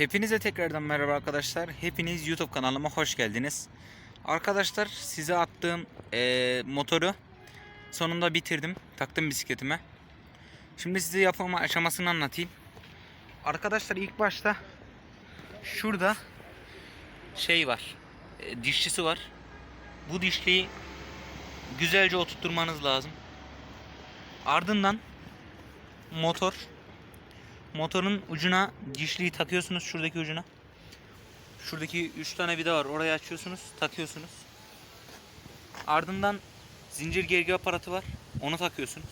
Hepinize tekrardan merhaba arkadaşlar. Hepiniz YouTube kanalıma hoş geldiniz. Arkadaşlar size attığım eee, motoru sonunda bitirdim. Taktım bisikletime. Şimdi size yapım aşamasını anlatayım. Arkadaşlar ilk başta şurada şey var. e, dişlisi var. Bu dişliyi güzelce oturtturmanız lazım. Ardından motor Motorun ucuna dişliyi takıyorsunuz şuradaki ucuna. Şuradaki 3 tane vida var. Oraya açıyorsunuz, takıyorsunuz. Ardından zincir gergi aparatı var. Onu takıyorsunuz.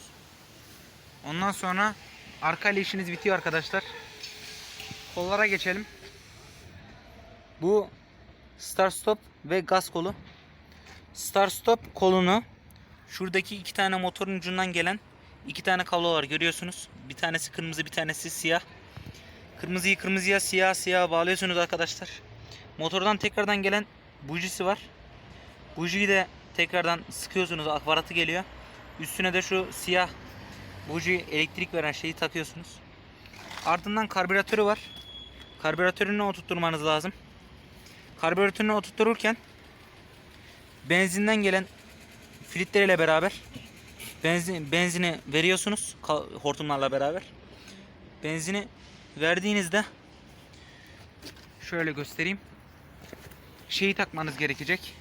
Ondan sonra arka ile işiniz bitiyor arkadaşlar. Kollara geçelim. Bu start stop ve gaz kolu. Start stop kolunu şuradaki iki tane motorun ucundan gelen iki tane kablo var görüyorsunuz. Bir tanesi kırmızı bir tanesi siyah. Kırmızıyı kırmızıya siyah siyah bağlıyorsunuz arkadaşlar. Motordan tekrardan gelen bujisi var. Bujiyi de tekrardan sıkıyorsunuz aparatı geliyor. Üstüne de şu siyah buji elektrik veren şeyi takıyorsunuz. Ardından karbüratörü var. Karbüratörünü oturtturmanız lazım. Karbüratörünü oturttururken benzinden gelen filtreleriyle beraber benzin benzini veriyorsunuz hortumlarla beraber. Benzini verdiğinizde şöyle göstereyim. Şeyi takmanız gerekecek.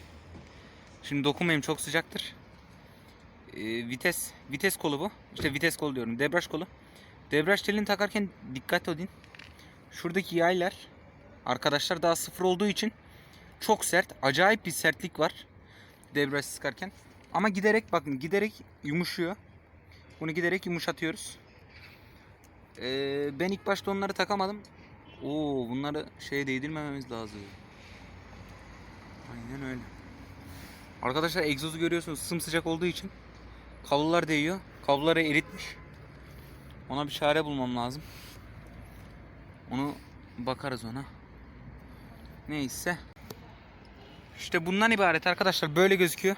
Şimdi dokunmayayım çok sıcaktır. Ee, vites vites kolu bu. İşte vites kolu diyorum. Debriyaj kolu. Debriyaj telini takarken dikkat edin. Şuradaki yaylar arkadaşlar daha sıfır olduğu için çok sert. Acayip bir sertlik var. Debriyaj sıkarken. Ama giderek bakın giderek yumuşuyor. Bunu giderek yumuşatıyoruz. Ee, ben ilk başta onları takamadım. Oo bunları şeye değdirmememiz lazım. Aynen öyle. Arkadaşlar egzozu görüyorsunuz sımsıcak olduğu için kablolar değiyor. Kabloları eritmiş. Ona bir çare bulmam lazım. Onu bakarız ona. Neyse. İşte bundan ibaret arkadaşlar böyle gözüküyor.